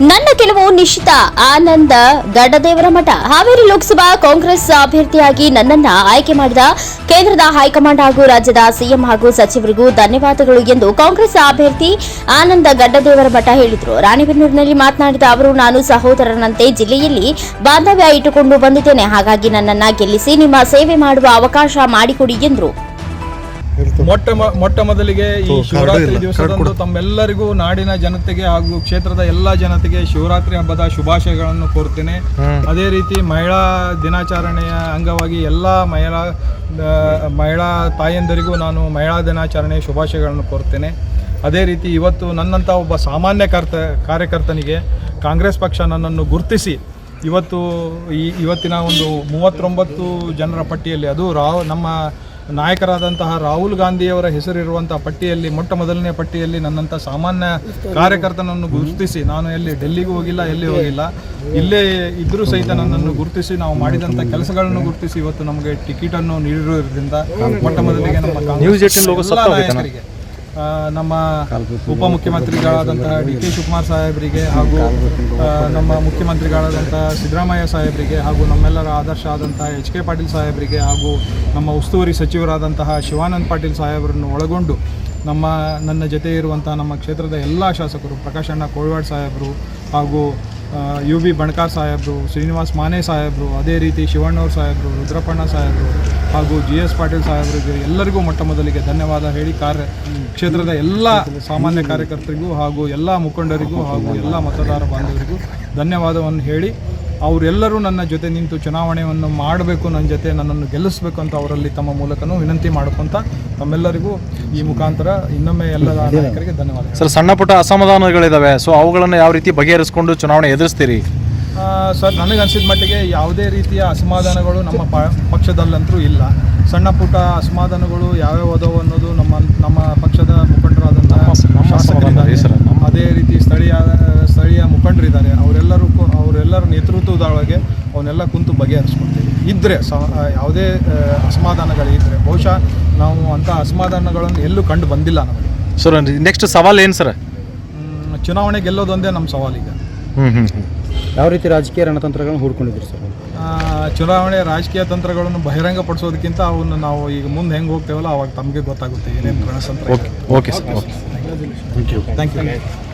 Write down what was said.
ನನ್ನ ಕೆಲವು ನಿಶ್ಚಿತ. ಆನಂದ ಗಡ್ಡದೇವರ ಮಠ. ಹಾವೇರಿ ಲೋಕಸಭಾ ಕಾಂಗ್ರೆಸ್ ಅಭ್ಯರ್ಥಿಯಾಗಿ ನನ್ನನ್ನ ಆಯ್ಕೆ ಮಾಡಿದ ಕೇಂದ್ರದ ಹೈಕಮಾಂಡ್ ಹಾಗೂ ರಾಜ್ಯದ ಸಿಎಂ ಹಾಗೂ ಸಚಿವರಿಗೂ ಧನ್ಯವಾದಗಳು ಎಂದು ಕಾಂಗ್ರೆಸ್ ಅಭ್ಯರ್ಥಿ ಆನಂದ ಗಡ್ಡದೇವರ ಮಠ ಹೇಳಿದರು. ರಾಣಿಬೆನ್ನೂರಿನಲ್ಲಿ ಮಾತನಾಡಿದ ಅವರು, ನಾನು ಸಹೋದರನಂತೆ ಜಿಲ್ಲೆಯಲ್ಲಿ ಬಾಂಧವ್ಯ ಇಟ್ಟುಕೊಂಡು ಬಂದಿದ್ದೇನೆ. ಹಾಗಾಗಿ ನನ್ನನ್ನ ಗೆಲ್ಲಿಸಿ ನಿಮ್ಮ ಸೇವೆ ಮಾಡುವ ಅವಕಾಶ ಮಾಡಿಕೊಡಿ ಎಂದರು. ಮೊಟ್ಟ ಮೊಟ್ಟ ಮೊದಲಿಗೆ ಈ ಶಿವರಾತ್ರಿ ದಿವಸದಂದು ತಮ್ಮೆಲ್ಲರಿಗೂ ನಾಡಿನ ಜನತೆಗೆ ಹಾಗೂ ಕ್ಷೇತ್ರದ ಎಲ್ಲಾ ಜನತೆಗೆ ಶಿವರಾತ್ರಿ ಹಬ್ಬದ ಶುಭಾಶಯಗಳನ್ನು ಕೋರ್ತೇನೆ. ಅದೇ ರೀತಿ ಮಹಿಳಾ ದಿನಾಚರಣೆಯ ಅಂಗವಾಗಿ ಎಲ್ಲಾ ಮಹಿಳಾ ಮಹಿಳಾ ತಾಯಂದರಿಗೂ ನಾನು ಮಹಿಳಾ ದಿನಾಚರಣೆಯ ಶುಭಾಶಯಗಳನ್ನು ಕೋರ್ತೇನೆ. ಅದೇ ರೀತಿ ಇವತ್ತು ನನ್ನಂಥ ಒಬ್ಬ ಸಾಮಾನ್ಯ ಕರ್ತ ಕಾರ್ಯಕರ್ತನಿಗೆ ಕಾಂಗ್ರೆಸ್ ಪಕ್ಷ ನನ್ನನ್ನು ಗುರುತಿಸಿ ಇವತ್ತು ಈ ಇವತ್ತಿನ ಒಂದು ಮೂವತ್ತೊಂಬತ್ತು ಜನರ ಪಟ್ಟಿಯಲ್ಲಿ ಅದು ರಾವ್ ನಮ್ಮ ನಾಯಕರಾದಂತಹ ರಾಹುಲ್ ಗಾಂಧಿಯವರ ಹೆಸರಿರುವಂತಹ ಪಟ್ಟಿಯಲ್ಲಿ ಮೊಟ್ಟ ಮೊದಲನೇ ಪಟ್ಟಿಯಲ್ಲಿ ನನ್ನಂಥ ಸಾಮಾನ್ಯ ಕಾರ್ಯಕರ್ತನನ್ನು ಗುರುತಿಸಿ ನಾನು ಎಲ್ಲಿ ಡೆಲ್ಲಿಗೂ ಹೋಗಿಲ್ಲ ಎಲ್ಲಿ ಹೋಗಿಲ್ಲ ಇಲ್ಲೇ ಇದ್ರೂ ಸಹಿತ ನನ್ನನ್ನು ಗುರುತಿಸಿ ನಾವು ಮಾಡಿದಂಥ ಕೆಲಸಗಳನ್ನು ಗುರುತಿಸಿ ಇವತ್ತು ನಮಗೆ ಟಿಕೆಟನ್ನು ನೀಡಿರುವುದರಿಂದ ಮೊಟ್ಟ ಮೊದಲಿಗೆ ನಮ್ಮ ನಾಯಕರಿಗೆ. ನಮ್ಮ ಉಪಮುಖ್ಯಮಂತ್ರಿಗಳಾದಂತಹ ಡಿ ಕೆ ಶಿವಕುಮಾರ್ ಸಾಹೇಬರಿಗೆ ಹಾಗೂ ನಮ್ಮ ಮುಖ್ಯಮಂತ್ರಿಗಳಾದಂತಹ ಸಿದ್ದರಾಮಯ್ಯ ಸಾಹೇಬರಿಗೆ ಹಾಗೂ ನಮ್ಮೆಲ್ಲರ ಆದರ್ಶ ಆದಂತಹ ಎಚ್ ಕೆ ಪಾಟೀಲ್ ಸಾಹೇಬರಿಗೆ ಹಾಗೂ ನಮ್ಮ ಉಸ್ತುವಾರಿ ಸಚಿವರಾದಂತಹ ಶಿವಾನಂದ್ ಪಾಟೀಲ್ ಸಾಹೇಬರನ್ನು ಒಳಗೊಂಡು ನಮ್ಮ, ನನ್ನ ಜೊತೆ ಇರುವಂತಹ ನಮ್ಮ ಕ್ಷೇತ್ರದ ಎಲ್ಲ ಶಾಸಕರು ಪ್ರಕಾಶಣ್ಣ ಕೋಳ್ವಾಡ್ ಸಾಹೇಬರು ಹಾಗೂ ಯು ಬಿ ಬಣಕಾರ್ ಸಾಹೇಬರು, ಶ್ರೀನಿವಾಸ್ ಮಾನೆ ಸಾಹೇಬರು, ಅದೇ ರೀತಿ ಶಿವಣ್ಣವ್ರ ಸಾಹೇಬರು, ರುದ್ರಪ್ಪಣ್ಣ ಸಾಹೇಬರು ಹಾಗೂ ಜಿ ಎಸ್ ಪಾಟೀಲ್ ಸಾಹೇಬರಿಗೆ ಎಲ್ಲರಿಗೂ ಮೊಟ್ಟ ಮೊದಲಿಗೆ ಧನ್ಯವಾದ ಹೇಳಿ ಕಾರ್ಯ ಕ್ಷೇತ್ರದ ಎಲ್ಲ ಸಾಮಾನ್ಯ ಕಾರ್ಯಕರ್ತರಿಗೂ ಹಾಗೂ ಎಲ್ಲ ಮುಖಂಡರಿಗೂ ಹಾಗೂ ಎಲ್ಲ ಮತದಾರ ಬಾಂಧವರಿಗೂ ಧನ್ಯವಾದವನ್ನು ಹೇಳಿ ಅವರೆಲ್ಲರೂ ನನ್ನ ಜೊತೆ ನಿಂತು ಚುನಾವಣೆಯನ್ನು ಮಾಡಬೇಕು ನನ್ನ ಜೊತೆ ನನ್ನನ್ನು ಗೆಲ್ಲಿಸಬೇಕು ಅಂತ ಅವರಲ್ಲಿ ತಮ್ಮ ಮೂಲಕನೂ ವಿನಂತಿ ಮಾಡ್ಕೊತ ತಮ್ಮೆಲ್ಲರಿಗೂ ಈ ಮುಖಾಂತರ ಇನ್ನೊಮ್ಮೆ ಎಲ್ಲ ನಾಯಕರಿಗೆ ಧನ್ಯವಾದ ಸರ್ ಸಣ್ಣ ಪುಟ್ಟ ಅಸಮಾಧಾನಗಳಿದ್ದಾವೆ ಸೊ ಅವುಗಳನ್ನು ಯಾವ ರೀತಿ ಬಗೆಹರಿಸ್ಕೊಂಡು ಚುನಾವಣೆ ಎದುರಿಸ್ತೀರಿ? ಸರ್ ನನಗೆ ಅನಿಸಿದ ಮಟ್ಟಿಗೆ ಯಾವುದೇ ರೀತಿಯ ಅಸಮಾಧಾನಗಳು ನಮ್ಮ ಪ ಪಕ್ಷದಲ್ಲಂತರೂ ಇಲ್ಲ. ಸಣ್ಣ ಪುಟ್ಟ ಅಸಮಾಧಾನಗಳು ಯಾವ್ಯಾವ ಅದಾವು ಅನ್ನೋದು ನಮ್ಮ ನಮ್ಮ ಪಕ್ಷದ ಮುಖಂಡರಾದಂತಹ ಶಾಸಕರಿದ್ದಾರೆ. ಅಸಮಾಧಾನ ಸರ್, ಅದೇ ರೀತಿ ಸ್ಥಳೀಯ ಸ್ಥಳೀಯ ಮುಖಂಡರಿದ್ದಾರೆ. ನೇತೃತ್ವದೊಳಗೆ ಅವನ್ನೆಲ್ಲ ಕುಂತು ಬಗೆಹರಿಸ್ಕೊಳ್ತೀವಿ. ಇದ್ದರೆ ಸ ಯಾವುದೇ ಅಸಮಾಧಾನಗಳಿದ್ದರೆ ಬಹುಶಃ ನಾವು ಅಂಥ ಅಸಮಾಧಾನಗಳನ್ನು ಎಲ್ಲೂ ಕಂಡು ಬಂದಿಲ್ಲ ನಮಗೆ. ಸರ್ ನೆಕ್ಸ್ಟ್ ಸವಾಲು ಏನು ಸರ್? ಚುನಾವಣೆ ಗೆಲ್ಲೋದೊಂದೇ ನಮ್ಮ ಸವಾಲೀಗ ಹ್ಞೂ ಹ್ಞೂ ಹ್ಞೂ ಯಾವ ರೀತಿ ರಾಜಕೀಯ ರಣತಂತ್ರಗಳನ್ನು ಹೂಡ್ಕೊಂಡಿದ್ದೀರಿ ಸರ್? ಆ, ಚುನಾವಣೆ ರಾಜಕೀಯ ತಂತ್ರಗಳನ್ನು ಬಹಿರಂಗಪಡಿಸೋದಕ್ಕಿಂತ ಅವನ್ನು ನಾವು ಈಗ ಮುಂದೆ ಹೆಂಗೆ ಹೋಗ್ತೇವಲ್ಲ ಅವಾಗ ತಮಗೆ ಗೊತ್ತಾಗುತ್ತೆ ಏನೇನು ರಣತಂತ್ರ. Okay okay sir okay thank you